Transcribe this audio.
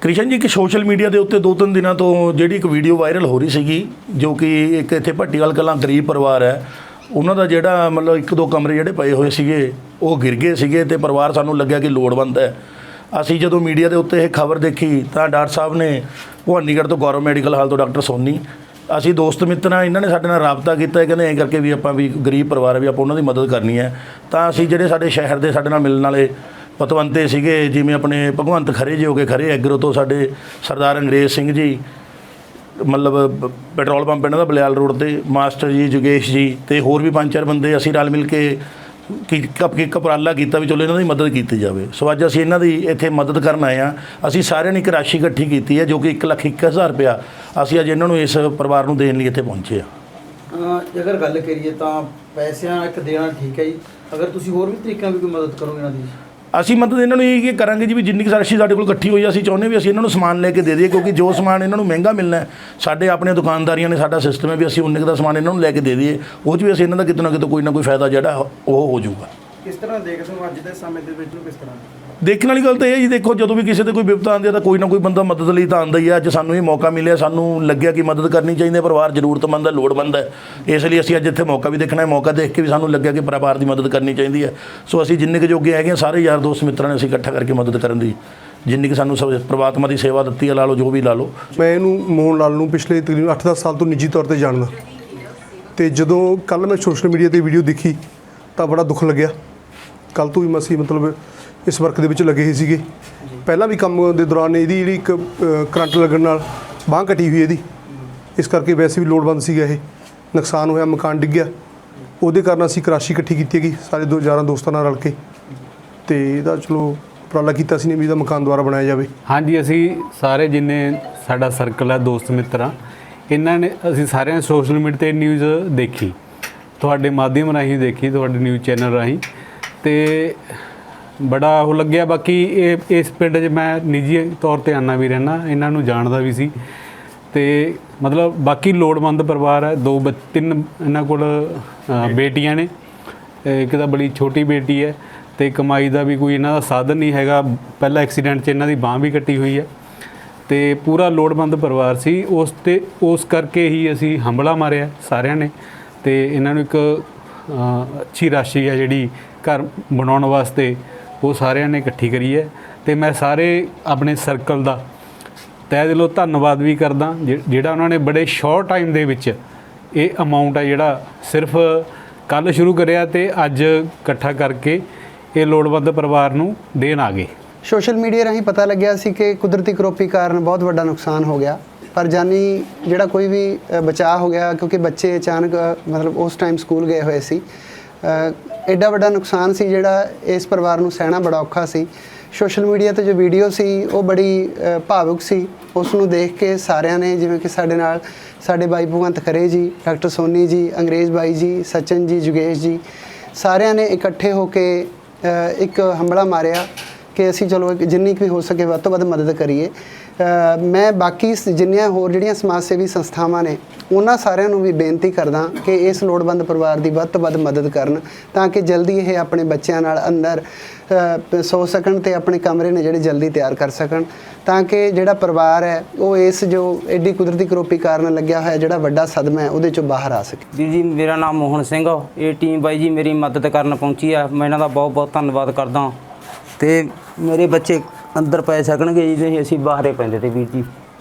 ਕ੍ਰਿਸ਼ਨ ਜੀ ਕਿ social media ਦੇ ਉੱਤੇ ਦੋ ਤਿੰਨ ਦਿਨਾਂ ਤੋਂ ਜਿਹੜੀ ਇੱਕ ਵੀਡੀਓ ਵਾਇਰਲ ਹੋ ਰਹੀ ਸੀਗੀ, ਜੋ ਕਿ ਇੱਕ ਇੱਥੇ ਭੱਟੀਵਾਲ ਕਲਾਂ ਗਰੀਬ ਪਰਿਵਾਰ ਹੈ, ਉਹਨਾਂ ਦਾ ਜਿਹੜਾ ਮਤਲਬ ਇੱਕ ਦੋ ਕਮਰੇ ਜਿਹੜੇ ਪਏ ਹੋਏ ਸੀਗੇ, ਉਹ ਗਿਰ ਗਏ ਸੀਗੇ ਤੇ ਪਰਿਵਾਰ ਸਾਨੂੰ ਲੱਗਿਆ ਕਿ ਲੋੜਵੰਦ ਹੈ। ਅਸੀਂ ਜਦੋਂ ਮੀਡੀਆ ਦੇ ਉੱਤੇ ਇਹ ਖਬਰ ਦੇਖੀ, ਤਾਂ ਡਾਕਟਰ ਸਾਹਿਬ ਨੇ ਭਵਾਨੀਗੜ੍ਹ ਤੋਂ ਗੌਰਵ ਮੈਡੀਕਲ ਹਾਲ ਤੋਂ ਡਾਕਟਰ ਸੋਨੀ, ਅਸੀਂ ਦੋਸਤ ਮਿੱਤਰਾਂ ਇਹਨਾਂ ਨੇ ਸਾਡੇ ਨਾਲ ਰਾਬਤਾ ਕੀਤਾ ਕਹਿੰਦੇ ਐਂ ਕਰਕੇ ਵੀ ਆਪਾਂ ਵੀ ਗਰੀਬ ਪਰਿਵਾਰ ਹੈ, ਵੀ ਆਪਾਂ ਉਹਨਾਂ ਦੀ ਮਦਦ ਕਰਨੀ ਹੈ। ਤਾਂ ਅਸੀਂ ਜਿਹੜੇ ਸਾਡੇ ਸ਼ਹਿਰ ਦੇ ਸਾਡੇ ਨਾਲ ਮਿਲਣ ਵਾਲੇ ਪਤਵੰਤੇ ਸੀਗੇ, ਜਿਵੇਂ ਆਪਣੇ ਭਗਵੰਤ ਖਰੇ ਜੀ ਹੋ ਗਏ, ਖਰੇ ਐਗਰੋ ਤੋਂ ਸਾਡੇ ਸਰਦਾਰ ਅੰਗਰੇਜ਼ ਸਿੰਘ ਜੀ, ਮਤਲਬ ਪੈਟਰੋਲ ਪੰਪ ਇਹਨਾਂ ਦਾ ਬਲਿਆਲ ਰੋਡ ਤੇ, ਮਾਸਟਰ ਜੀ, ਜੁਗੇਸ਼ ਜੀ ਤੇ ਹੋਰ ਵੀ ਪੰਜ ਚਾਰ ਬੰਦੇ ਅਸੀਂ ਰਲ ਮਿਲ ਕੇ ਕਿ, ਕਪ, ਕਿ, ਕਪਰਾਲਾ ਕੀਤਾ ਵੀ ਚਲੋ ਇਹਨਾਂ ਦੀ ਮਦਦ ਕੀਤੀ ਜਾਵੇ। ਸੋ ਅੱਜ ਅਸੀਂ ਇਹਨਾਂ ਦੀ ਇੱਥੇ ਮਦਦ ਕਰਨ ਆਏ ਆ ਅਸੀਂ ਸਾਰਿਆਂ ਨੇ ਇੱਕ ਰਾਸ਼ੀ ਇਕੱਠੀ ਕੀਤੀ ਹੈ, ਜੋ ਕਿ 1 ਲੱਖ 21000 ਰੁਪਇਆ ਅਸੀਂ ਅੱਜ ਇਹਨਾਂ ਨੂੰ ਇਸ ਪਰਿਵਾਰ ਨੂੰ ਦੇਣ ਲਈ ਇੱਥੇ ਪਹੁੰਚੇ ਆ ਜੇਕਰ ਗੱਲ ਕਰੀਏ ਤਾਂ ਪੈਸਿਆਂ ਇੱਕ ਦੇਣਾ ਠੀਕ ਹੈ ਜੀ। ਅਗਰ ਤੁਸੀਂ ਹੋਰ ਵੀ ਤਰੀਕਿਆਂ ਵੀ ਕੋਈ ਮਦਦ ਕਰੋਗੇ ਇਹਨਾਂ ਦੀ? ਅਸੀਂ ਮਤਲਬ ਇਹਨਾਂ ਨੂੰ ਇਹ ਕਿ ਕਰਾਂਗੇ ਜੀ ਵੀ ਜਿੰਨੀ ਕੁ ਰਾਸ਼ੀ ਸਾਡੇ ਕੋਲ ਇਕੱਠੀ ਹੋਈ ਆ, ਅਸੀਂ ਚਾਹੁੰਦੇ ਵੀ ਅਸੀਂ ਇਹਨਾਂ ਨੂੰ ਸਮਾਨ ਲੈ ਕੇ ਦੇ ਦਈਏ ਕਿਉਂਕਿ ਜੋ ਸਮਾਨ ਇਹਨਾਂ ਨੂੰ ਮਹਿੰਗਾ ਮਿਲਣਾ ਸਾਡੇ ਆਪਣੇ ਦੁਕਾਨਦਾਰੀਆਂ ਨੇ ਸਾਡਾ ਸਿਸਟਮ ਹੈ ਵੀ ਅਸੀਂ ਉਨੇ ਦਾ ਸਮਾਨ ਇਹਨਾਂ ਨੂੰ ਲੈ ਕੇ ਦੇ ਦਈਏ ਉਹ 'ਚ ਵੀ ਅਸੀਂ ਇਹਨਾਂ ਦਾ ਕਿਤੇ ਨਾ ਕਿਤੇ ਕੋਈ ਨਾ ਕੋਈ ਫਾਇਦਾ ਜਿਹੜਾ ਉਹ ਹੋ ਜਾਊਗਾ। ਕਿਸ ਤਰ੍ਹਾਂ ਦੇਖਦੇ ਹੋ ਅੱਜ ਦੇ ਸਮੇਂ ਦੇ ਵਿੱਚ ਨੂੰ ਕਿਸ ਤਰ੍ਹਾਂ? ਦੇਖਣ ਵਾਲੀ ਗੱਲ ਤਾਂ ਇਹ ਹੈ ਜੀ, ਦੇਖੋ, ਜਦੋਂ ਵੀ ਕਿਸੇ ਤੇ ਕੋਈ ਵਿਪਤਾ ਆਉਂਦੀ ਹੈ ਤਾਂ ਕੋਈ ਨਾ ਕੋਈ ਬੰਦਾ ਮਦਦ ਲਈ ਤਾਂ ਆਉਂਦਾ ਹੀ ਹੈ। ਅੱਜ ਸਾਨੂੰ ਇਹ ਮੌਕਾ ਮਿਲਿਆ, ਸਾਨੂੰ ਲੱਗਿਆ ਕਿ ਮਦਦ ਕਰਨੀ ਚਾਹੀਦੀ ਹੈ, ਪਰਿਵਾਰ ਜ਼ਰੂਰਤਮੰਦ ਹੈ, ਲੋੜਵੰਦ ਹੈ। ਇਸ ਲਈ ਅਸੀਂ ਅੱਜ ਇੱਥੇ ਮੌਕਾ ਵੀ ਦੇਖਣਾ ਹੈ, ਮੌਕਾ ਦੇਖ ਕੇ ਵੀ ਸਾਨੂੰ ਲੱਗਿਆ ਕਿ ਪਰਿਵਾਰ ਦੀ ਮਦਦ ਕਰਨੀ ਚਾਹੀਦੀ ਹੈ। ਸੋ ਅਸੀਂ ਜਿੰਨੇ ਕੁ ਜੋਗੇ ਹੈਗੇ ਹਾਂ, ਸਾਰੇ ਯਾਰ ਦੋਸਤ ਮਿੱਤਰਾਂ ਨੇ ਅਸੀਂ ਇਕੱਠਾ ਕਰਕੇ ਮਦਦ ਕਰਨ ਦੀ, ਜਿੰਨੀ ਕਿ ਸਾਨੂੰ ਸਭ ਪ੍ਰਮਾਤਮਾ ਦੀ ਸੇਵਾ ਦਿੱਤੀ ਹੈ, ਲਾ ਲਓ, ਜੋ ਵੀ ਲਾ ਲਓ। ਮੈਂ ਇਹਨੂੰ ਮੋਹਨ ਲਾਲ ਨੂੰ ਪਿਛਲੇ ਤਕਰੀਬਨ 8-10 ਸਾਲ ਤੋਂ ਨਿੱਜੀ ਤੌਰ ਤੇ ਜਾਣਦਾ। ਤੇ ਜਦੋਂ ਕੱਲ ਮੈਂ ਸੋਸ਼ਲ ਮੀਡੀਆ ਤੇ ਵੀਡੀਓ ਦੇਖੀ, ਤਾਂ ਬੜਾ ਦੁੱਖ ਲੱਗਿਆ। ਕੱਲ ਤੋਂ ਵੀ ਅਸੀਂ ਮਤਲਬ ਇਸ ਵਰਕ ਦੇ ਵਿੱਚ ਲੱਗੇ ਹੀ ਸੀਗੇ। ਪਹਿਲਾਂ ਵੀ ਕੰਮ ਦੇ ਦੌਰਾਨ ਇਹਦੀ ਜਿਹੜੀ ਇੱਕ ਕਰੰਟ ਲੱਗਣ ਨਾਲ ਬਾਂਹ ਕੱਟੀ ਹੋਈ ਇਹਦੀ। ਇਸ ਕਰਕੇ ਵੈਸੇ ਵੀ ਲੋੜਵੰਦ ਸੀਗਾ ਇਹ। ਨੁਕਸਾਨ ਹੋਇਆ, ਮਕਾਨ ਡਿੱਗਿਆ ਉਹਦੇ ਕਾਰਨ ਅਸੀਂ ਕਰਾਸ਼ੀ ਇਕੱਠੀ ਕੀਤੀ ਹੈਗੀ ਸਾਰੇ ਦੋ ਯਾਰਾਂ ਦੋਸਤਾਂ ਨਾਲ ਰਲ ਕੇ। ਤੇ ਇਹਦਾ ਚਲੋ ਉਪਰਾਲਾ ਕੀਤਾ ਸੀ ਨੇ ਵੀ ਇਹਦਾ ਮਕਾਨ ਦੁਆਰਾ ਬਣਾਇਆ ਜਾਵੇ। ਹਾਂਜੀ, ਅਸੀਂ ਸਾਰੇ ਜਿੰਨੇ ਸਾਡਾ ਸਰਕਲ ਹੈ ਦੋਸਤ ਮਿੱਤਰਾਂ ਇਹਨਾਂ ਨੇ, ਅਸੀਂ ਸਾਰਿਆਂ ਨੇ ਸੋਸ਼ਲ ਮੀਡੀਆ ਤੇ ਨਿਊਜ਼ ਦੇਖੀ। ਤੁਹਾਡੇ ਮਾਧਿਅਮ ਰਾਹੀਂ ਦੇਖੀ, ਤੁਹਾਡੇ ਨਿਊਜ਼ ਚੈਨਲ ਰਾਹੀਂ। ਤੇ ਬੜਾ ਉਹ ਲੱਗਿਆ। ਬਾਕੀ ਇਹ ਇਸ ਪਿੰਡ 'ਚ ਮੈਂ ਨਿੱਜੀ ਤੌਰ ਤੇ ਆਨਾ ਵੀ ਰਹਿਣਾ ਇਹਨਾਂ ਨੂੰ ਜਾਣਦਾ ਵੀ ਸੀ। ਤੇ ਮਤਲਬ ਬਾਕੀ ਲੋੜਵੰਦ ਪਰਿਵਾਰ ਹੈ ਦੋ ਬੱਚ- ਤਿੰਨ ਇਹਨਾਂ ਕੋਲ ਅ, ਬੇਟੀਆਂ ਨੇ। ਇੱਕ ਤਾਂ ਬੜੀ ਛੋਟੀ ਬੇਟੀ ਹੈ ਤੇ ਕਮਾਈ ਦਾ ਵੀ ਕੋਈ ਇਹਨਾਂ ਦਾ ਸਾਧਨ ਨਹੀਂ ਹੈਗਾ। ਪਹਿਲਾ ਐਕਸੀਡੈਂਟ 'ਚ ਇਹਨਾਂ ਦੀ ਬਾਹ ਵੀ ਕੱਟੀ ਹੋਈ ਹੈ। ਤੇ ਪੂਰਾ ਲੋੜਵੰਦ ਪਰਿਵਾਰ ਸੀ। ਉਸ ਤੇ ਉਸ ਕਰਕੇ ਹੀ ਅਸੀਂ ਹੰਬਲਾ ਮਾਰਿਆ ਸਾਰਿਆਂ ਨੇ। ਤੇ ਇਹਨਾਂ ਨੂੰ ਇੱਕ ਅੱਛੀ ਰਾਸ਼ੀ ਹੈ ਜਿਹੜੀ ਘਰ ਬਣਾਉਣ ਵਾਸਤੇ, ਉਹ ਸਾਰਿਆਂ ਨੇ ਇਕੱਠੀ ਕਰੀ ਹੈ। ਤੇ ਮੈਂ ਸਾਰੇ ਆਪਣੇ ਸਰਕਲ ਦਾ ਤਹਿ ਦਿਲੋਂ ਧੰਨਵਾਦ ਵੀ ਕਰਦਾ, ਜਿ- ਜਿਹੜਾ ਉਹਨਾਂ ਨੇ ਬੜੇ ਸ਼ਾਰਟ ਟਾਈਮ ਦੇ ਵਿੱਚ ਇਹ ਅਮਾਉਂਟ ਹੈ ਜਿਹੜਾ ਸਿਰਫ ਕੱਲ ਸ਼ੁਰੂ ਕਰਿਆ ਤੇ ਅੱਜ ਇਕੱਠਾ ਕਰਕੇ ਇਹ ਲੋੜਵੰਦ ਪਰਿਵਾਰ ਨੂੰ ਦੇਣ ਆ ਗਏ। ਸੋਸ਼ਲ ਮੀਡੀਆ ਰਾਹੀਂ ਪਤਾ ਲੱਗਿਆ ਸੀ ਕਿ ਕੁਦਰਤੀ ਕਰੋਪੀ ਕਾਰਨ ਬਹੁਤ ਵੱਡਾ ਨੁਕਸਾਨ ਹੋ ਗਿਆ। ਪਰ ਜਾਨੀ ਜਿਹੜਾ ਕੋਈ ਵੀ ਬਚਾਅ ਹੋ ਗਿਆ, ਕਿਉਂਕਿ ਬੱਚੇ ਅਚਾਨਕ ਮਤਲਬ ਉਸ ਟਾਈਮ ਸਕੂਲ ਗਏ ਹੋਏ ਸੀ ਐਡਾ ਵੱਡਾ ਨੁਕਸਾਨ ਸੀ ਜਿਹੜਾ ਇਸ ਪਰਿਵਾਰ ਨੂੰ ਸਹਿਣਾ ਬੜਾ ਔਖਾ ਸੀ। ਸੋਸ਼ਲ ਮੀਡੀਆ ਤੇ ਜੋ ਵੀਡੀਓ ਸੀ, ਉਹ ਬੜੀ ਭਾਵੁਕ ਸੀ। ਉਸ ਨੂੰ ਦੇਖ ਕੇ ਸਾਰਿਆਂ ਨੇ, ਜਿਵੇਂ ਕਿ ਸਾਡੇ ਨਾਲ ਸਾਡੇ ਬਾਈ ਭਗਵੰਤ ਖਰੇ ਜੀ, ਡਾਕਟਰ ਸੋਨੀ ਜੀ, ਅੰਗਰੇਜ਼ ਬਾਈ ਜੀ, ਸਚਨ ਜੀ ਜੁਗੇਸ਼ ਜੀ, ਸਾਰਿਆਂ ਨੇ ਇਕੱਠੇ ਹੋ ਕੇ ਇੱਕ ਹੰਬਲਾ ਮਾਰਿਆ ਕਿ ਅਸੀਂ ਚਲੋ ਜਿੰਨੀ ਕੁ ਵੀ ਹੋ ਸਕੇ ਵੱਧ ਤੋਂ ਵੱਧ ਮਦਦ ਕਰੀਏ। ਮੈਂ ਬਾਕੀ ਸ- ਜਿੰਨੀਆਂ ਹੋਰ ਜਿਹੜੀਆਂ ਸਮਾਜ ਸੇਵੀ ਸੰਸਥਾਵਾਂ ਨੇ, ਉਹਨਾਂ ਸਾਰਿਆਂ ਨੂੰ ਵੀ ਬੇਨਤੀ ਕਰਦਾ ਕਿ ਇਸ ਲੋੜਵੰਦ ਪਰਿਵਾਰ ਦੀ ਵੱਧ ਤੋਂ ਵੱਧ ਮਦਦ ਕਰਨ, ਤਾਂ ਕਿ ਜਲਦੀ ਇਹ ਆਪਣੇ ਬੱਚਿਆਂ ਨਾਲ ਅੰਦਰ ਸੌ ਸਕਣ ਤੇ ਆਪਣੇ ਕਮਰੇ ਨੇ ਜਿਹੜੇ ਜਲਦੀ ਤਿਆਰ ਕਰ ਸਕਣ, ਤਾਂ ਕਿ ਜਿਹੜਾ ਪਰਿਵਾਰ ਹੈ, ਉਹ ਇਸ ਜੋ ਐਡੀ ਕੁਦਰਤੀ ਕਰੋਪੀ ਕਾਰਨ ਲੱਗਿਆ ਹੋਇਆ ਜਿਹੜਾ ਵੱਡਾ ਸਦਮਾ ਹੈ, ਉਹਦੇ ਚੋਂ ਬਾਹਰ ਆ ਸਕੇ। ਵੀਰ ਜੀ, ਮੇਰਾ ਨਾਮ ਮੋਹਨ ਸਿੰਘ ਆ। ਇਹ ਟੀਮ ਬਾਈ ਜੀ ਮੇਰੀ ਮਦਦ ਕਰਨ ਪਹੁੰਚੀ ਆ। ਮੈਂ ਇਹਨਾਂ ਦਾ ਬਹੁਤ ਬਹੁਤ ਧੰਨਵਾਦ ਕਰਦਾ ਤੇ ਮੇਰੇ ਬੱਚੇ ਅੰਦਰ ਪੈ ਸਕਣਗੇ ਜੀ ਨਹੀਂ ਅਸੀਂ ਬਾਹਰੇ ਪੈਂਦੇ ਤੇ ਵੀਰ ਜੀ।